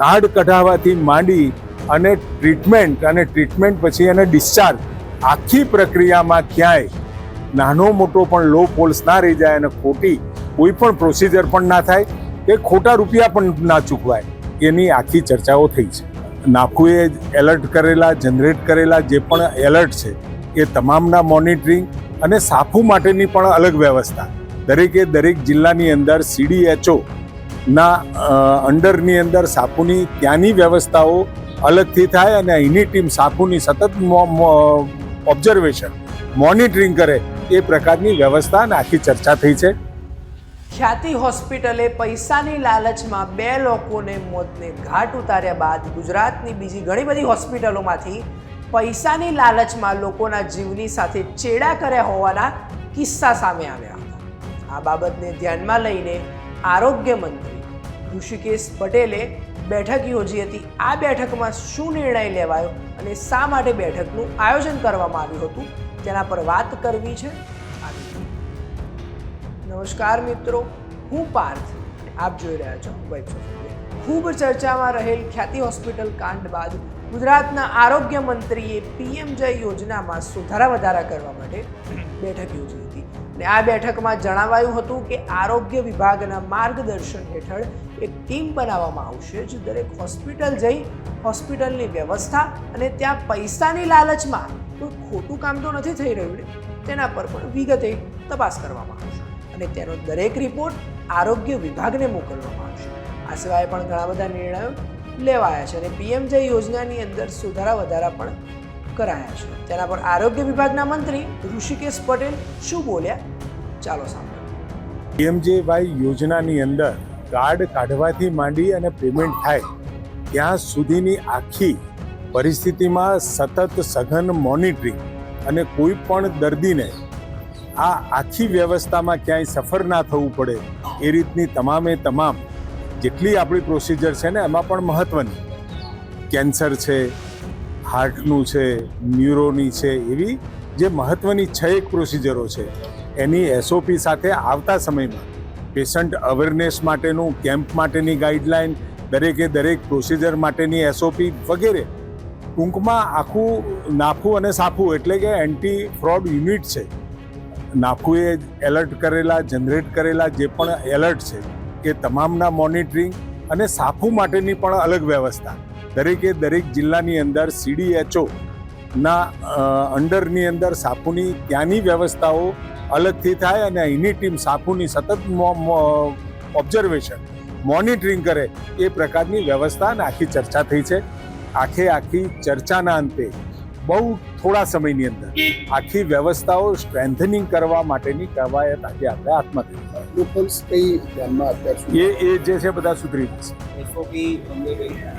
Card કઢાવવાથી માંડી અને treatment અને ટ્રીટમેન્ટ પછી એને ડિસ્ચાર્જ આખી પ્રક્રિયામાં ક્યાંય નાનો મોટો પણ લો ફોલ્સ ના રહી જાય અને ખોટી કોઈ પણ પ્રોસિજર પણ ના થાય કે ખોટા રૂપિયા પણ ના ચૂકવાય, એની આખી ચર્ચાઓ થઈ છે. નાખુએ એલર્ટ કરેલા જનરેટ કરેલા જે પણ એલર્ટ છે, એ તમામના મોનિટરિંગ અને સાફુ માટેની પણ અલગ વ્યવસ્થા. દરેકે દરેક જિલ્લાની અંદર સીડીએચઓ ના અંડરની અંદર સાપુની ત્યાંની વ્યવસ્થાઓ અલગથી થાય અને અહીંની ટીમ સાપુની સતત ઓબ્ઝર્વેશન મોનિટરિંગ કરે એ પ્રકારની વ્યવસ્થા અને આખી ચર્ચા થઈ છે. ખ્યાતિ હોસ્પિટલે પૈસાની લાલચમાં બે લોકોને મોતને ઘાટ ઉતાર્યા બાદ ગુજરાતની બીજી ઘણી બધી હોસ્પિટલોમાંથી પૈસાની લાલચમાં લોકોના જીવની સાથે ચેડા કર્યા હોવાના કિસ્સા સામે આવ્યા આ બાબતને ધ્યાનમાં લઈને આરોગ્ય મંત્રી ઋષિકેશ પટેલે બેઠક યોજી હતી. આ બેઠકમાં શું નિર્ણય લેવાયો અને શા માટે બેઠકનું આયોજન કરવામાં આવ્યું હતું, તેના પર વાત કરવી છે. નમસ્કાર મિત્રો, હું પાર્થ. આપ જોઈ રહ્યા છો ખૂબ ચર્ચામાં રહેલ ખ્યાતિ હોસ્પિટલ કાંડ બાદ ગુજરાતના આરોગ્ય મંત્રીએ પીએમ જય યોજનામાં સુધારા વધારા કરવા માટે બેઠક યોજી હતી. અને આ બેઠકમાં જણાવાયું હતું કે આરોગ્ય વિભાગના માર્ગદર્શન હેઠળ એક ટીમ બનાવવામાં આવશે, જે દરેક હોસ્પિટલ જઈ હોસ્પિટલની વ્યવસ્થા અને ત્યાં પૈસાની લાલચમાં કોઈ ખોટું કામ તો નથી થઈ રહ્યું ને? તેના પર પણ વિગતે તપાસ કરવામાં આવશે. અને તેનો દરેક રિપોર્ટ આરોગ્ય વિભાગને મોકલવામાં આવશે. આ સિવાય પણ ઘણા બધા નિર્ણયો લેવાયા છે અને પીએમ જય યોજનાની અંદર સુધારા વધારા પણ કરાયા છે. તેના પર આરોગ્ય વિભાગના મંત્રી ઋષિકેશ પટેલ શું બોલ્યા? ચાલો સાંભળો પીએમજેવાય યોજનાની અંદર કાર્ડ કાઢવાથી માંડી અને પેમેન્ટ થાય, ત્યાં સુધીની આખી પરિસ્થિતિમાં સતત સઘન મોનિટરિંગ અને કોઈ પણ દર્દીને આ આખી વ્યવસ્થામાં ક્યાંય સફર ના થવું પડે, એ રીતની તમામે તમામ જેટલી આપણી પ્રોસિજર છે ને, એમાં પણ મહત્ત્વની કેન્સર છે હાર્ટનું છે, ન્યુરોની છે, એવી જે મહત્ત્વની છ એક પ્રોસિજરો છે, એની એસઓપી સાથે આવતા સમયમાં પેશન્ટ અવેરનેસ માટેનું કેમ્પ માટેની ગાઈડલાઇન દરેકે દરેક પ્રોસિજર માટેની એસઓપી વગેરે. ટૂંકમાં આખું નાફું અને સાફું એટલે કે એન્ટી ફ્રોડ યુનિટ છે નાફુએ એલર્ટ કરેલા જનરેટ કરેલા જે પણ એલર્ટ છે એ તમામના મોનિટરિંગ અને સાફુ માટેની પણ અલગ વ્યવસ્થા. દરેકે દરેક જિલ્લાની અંદર સીડીએચઓ ના અંડરની અંદર સાફુની ત્યાંની વ્યવસ્થાઓ અલગથી થાય અને અહીંની ટીમ સાફુની સતત ઓબ્ઝર્વેશન મોનિટરિંગ કરે એ પ્રકારની વ્યવસ્થા અને આખી ચર્ચા થઈ છે. આખે આખી ચર્ચાના અંતે બહુ થોડા સમયની અંદર આખી વ્યવસ્થાઓ સ્ટ્રેન્થનિંગ કરવા માટેની કવાયત આજે આપણે હાથમાં કરી. લોકલ્સ કઈ ધ્યાનમાં અત્યાર એ એ જે છે બધા સુધરી જશે. એસઓપી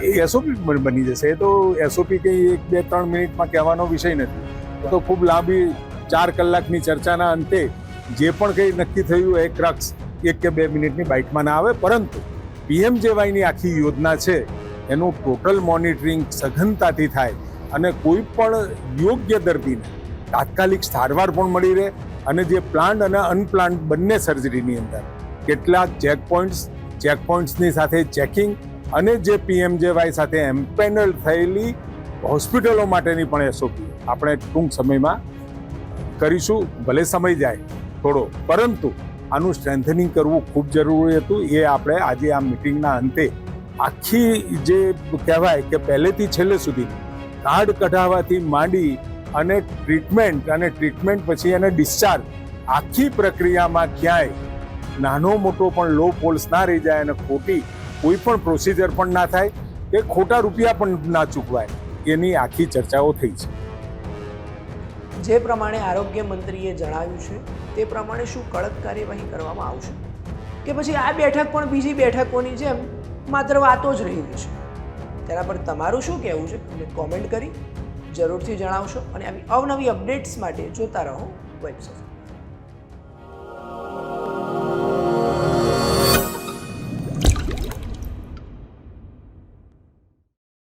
એ એસઓપી બની જશે. એ તો એસઓપી કંઈ એક બે ત્રણ મિનિટમાં કહેવાનો વિષય નથી. તો ખૂબ લાંબી ચાર કલાકની ચર્ચાના અંતે જે પણ કંઈ નક્કી થયું એ ક્રક્સ એક કે બે મિનિટની બાઇકમાં ના આવે. પરંતુ પીએમજેવાયની આખી યોજના છે એનું ટોટલ મોનિટરિંગ સઘનતાથી થાય. અને કોઈ પણ યોગ્ય દર્દીને તાત્કાલિક સારવાર પણ મળી રહે અને જે પ્લાન્ટ અને અનપ્લાન્ટ બંને સર્જરીની અંદર કેટલાક ચેક પોઈન્ટ્સ ચેક પોઈન્ટ્સની સાથે ચેકિંગ અને જે પીએમજેવાય સાથે એમ્પેનલ થયેલી હોસ્પિટલો માટેની પણ એસઓપી આપણે ટૂંક સમયમાં કરીશું. ભલે સમય જાય થોડો, પરંતુ આનું સ્ટ્રેન્થનિંગ કરવું ખૂબ જરૂરી હતું. એ આપણે આજે આ મિટિંગના અંતે આખી જે કહેવાય કે પહેલેથી છેલ્લે સુધી કાર્ડ કઢાવવાથી માંડી અને ટ્રીટમેન્ટ અને ટ્રીટમેન્ટ પછી એને ડિસ્ચાર્જ આખી પ્રક્રિયામાં ક્યાંય નાનો મોટો પણ લો ફોલ્સ ના રહી જાય અને ખોટી કોઈ પણ પ્રોસિજર પણ ના થાય કે ખોટા રૂપિયા પણ ના ચૂકવાય, એની આખી ચર્ચાઓ થઈ છે. જે પ્રમાણે આરોગ્ય મંત્રીએ જણાવ્યું છે, તે પ્રમાણે શું કડક કાર્યવાહી કરવામાં આવશે? કે પછી આ બેઠક પણ બીજી બેઠકોની જેમ માત્ર વાતો જ રહી જશે તેના પર તમારું શું કહેવું છે અમને કોમેન્ટ કરી જરૂરથી જણાવશો અને આવી અવનવી અપડેટ્સ માટે જોતા રહો વેબસાઇટ